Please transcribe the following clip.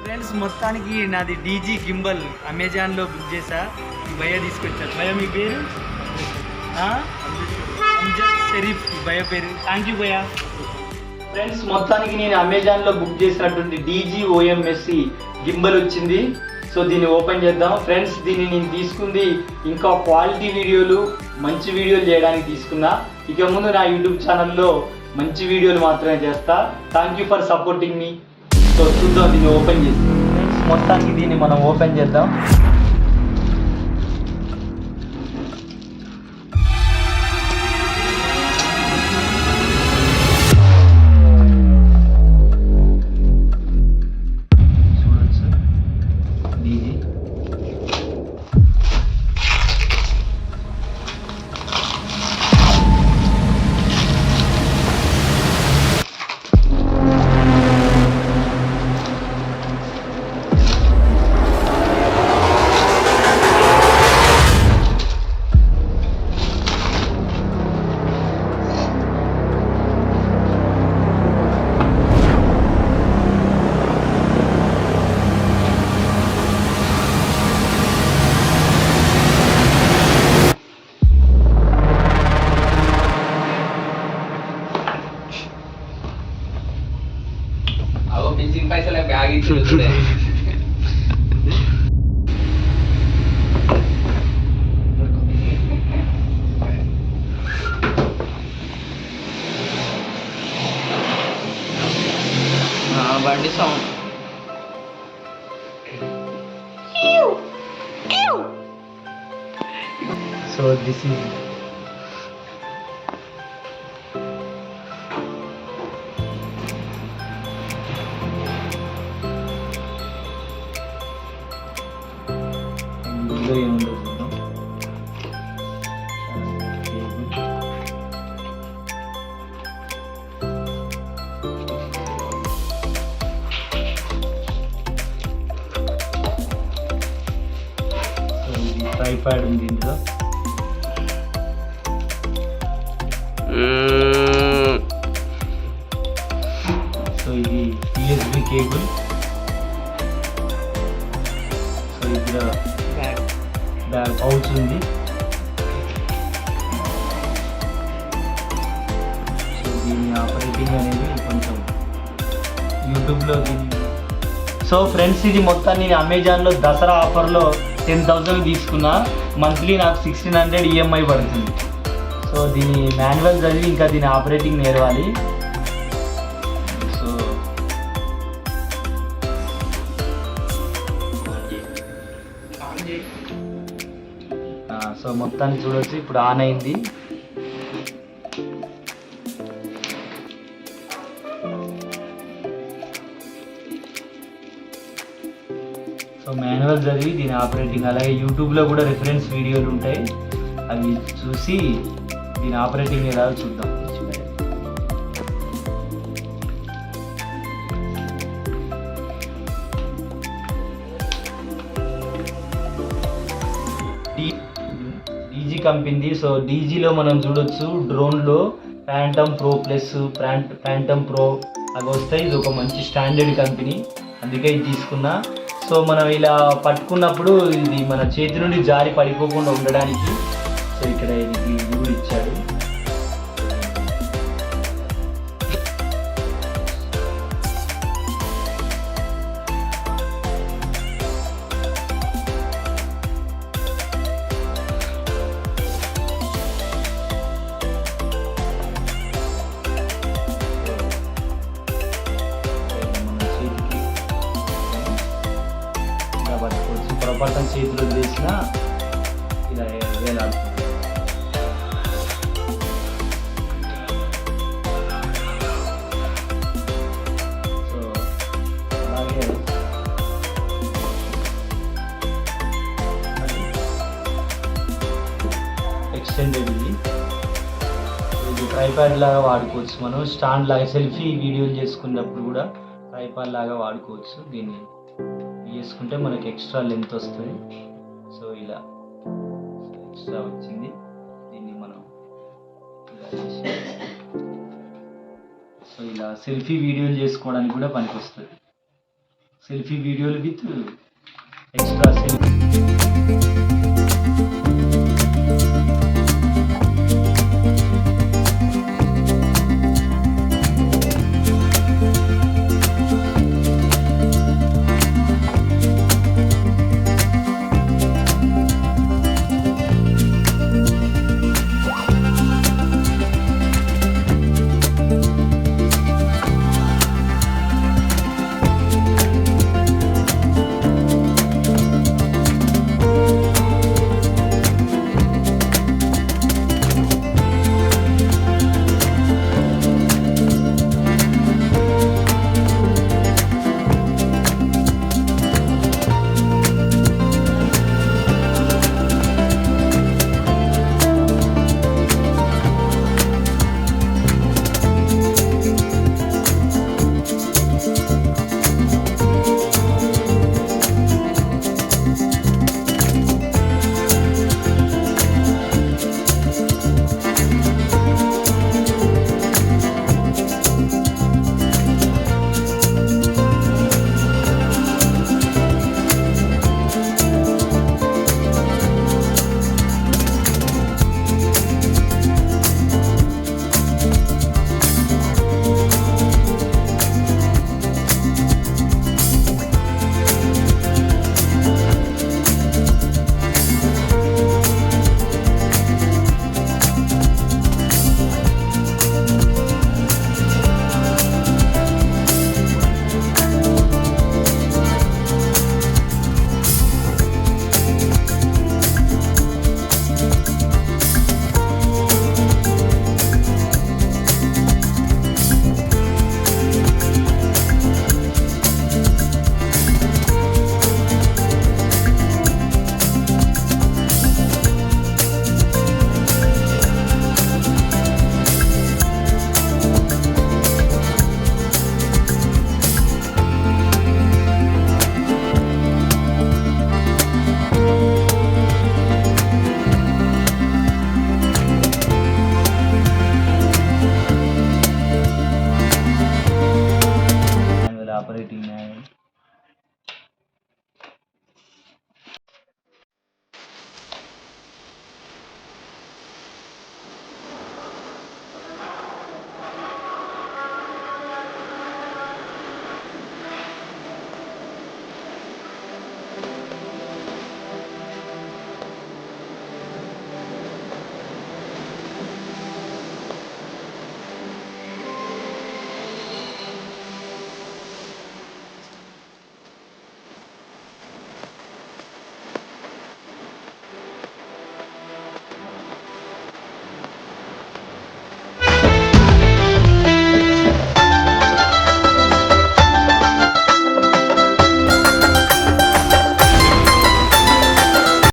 Friends మొత్తానికి నాది DJI gimbal అమెజాన్లో బుక్ చేసా. భయ తీసుకొచ్చారు భయ మీ పేరు? షరీఫ్ భయ పేరు. థ్యాంక్ యూ భయ ఫ్రెండ్స్ మొత్తానికి నేను అమెజాన్లో బుక్ చేసినటువంటి డీజీ ఓఎంఎస్సి గింబల్ వచ్చింది. సో దీన్ని ఓపెన్ చేద్దాం. ఫ్రెండ్స్ దీన్ని నేను తీసుకుంది ఇంకా క్వాలిటీ వీడియోలు మంచి వీడియోలు చేయడానికి తీసుకున్నా. ఇక ముందు నా యూట్యూబ్ ఛానల్లో మంచి వీడియోలు మాత్రమే చేస్తా. థ్యాంక్ యూ ఫర్ సపోర్టింగ్ మీ సో చూద్దాం దీన్ని ఓపెన్ చేసి. ఫ్రెండ్స్ మొత్తానికి దీన్ని మనం ఓపెన్ చేద్దాం. అగో పెంచిన పైసలే బ్యాగ్ ఇచ్చిండు చూడే ఆ, బండి సౌండ్ సో దిస్ ఈజ్ ఇందులో ఏముందో చూద్దాం సో ఇది ట్రైపాడ్ ఉంది ఇందులో సో ఇది యూఎస్బి కేబుల్ సో ఇక్కడ బ్యాగ్ పౌచ్ ఉంది. సో దీని ఆపరేటింగ్ అనేది కొంచెం యూట్యూబ్లో దీన్ని సో ఫ్రెండ్స్ ఇది మొత్తాన్ని నేను అమెజాన్లో దసరా ఆఫర్లో టెన్ థౌజండ్ తీసుకున్నా. మంత్లీ నాకు సిక్స్టీన్ హండ్రెడ్ ఈఎంఐ పడుతుంది. సో దీని మాన్యువల్ చదివి ఇంకా దీని ఆపరేటింగ్ నేర్వాలి. సో మొత్తాన్ని చూడొచ్చు ఇప్పుడు ఆన్ అయింది. సో మాన్యువల్ చదివి దీని ఆపరేటింగ్ అలాగే యూట్యూబ్లో కూడా రిఫరెన్స్ వీడియోలు ఉంటాయి. అవి చూసి దీని ఆపరేటింగ్ ఎలా చూద్దాం. డీజీ కంపెనీ సో డీజీలో మనం చూడొచ్చు డ్రోన్లో ప్యాంటమ్ ప్రో ప్లస్ ప్యాంట్ ప్యాంటమ్ ప్రో అవి వస్తాయి. ఇది ఒక మంచి స్టాండర్డ్ కంపెనీ. అందుకే ఇది తీసుకున్నా. సో మనం ఇలా పట్టుకున్నప్పుడు ఇది మన చేతి నుండి జారి పడిపోకుండా ఉండడానికి. సో ఇక్కడ ఇది ఇచ్చాడు పట్టుకోవచ్చు చేతిలో చేతులు ఇలా వేలాడుతుంది. సో అలాగే ఎక్స్టెండెడ్ ఇది. ఇది ట్రైపాడ్ లాగా వాడుకోవచ్చు మనం. స్టాండ్ లాగా సెల్ఫీ వీడియోలు చేసుకున్నప్పుడు కూడా ట్రైపాడ్ లాగా వాడుకోవచ్చు దీన్ని. తీసుకుంటే మనకి ఎక్స్ట్రా లెంత్ వస్తుంది. సో ఇలా ఎక్స్ట్రా వచ్చింది. దీన్ని మనం సో ఇలా సెల్ఫీ వీడియోలు చేసుకోవడానికి కూడా పనికొస్తుంది. సెల్ఫీ వీడియోలు విత్ ఎక్స్ట్రా సెల్ఫీ.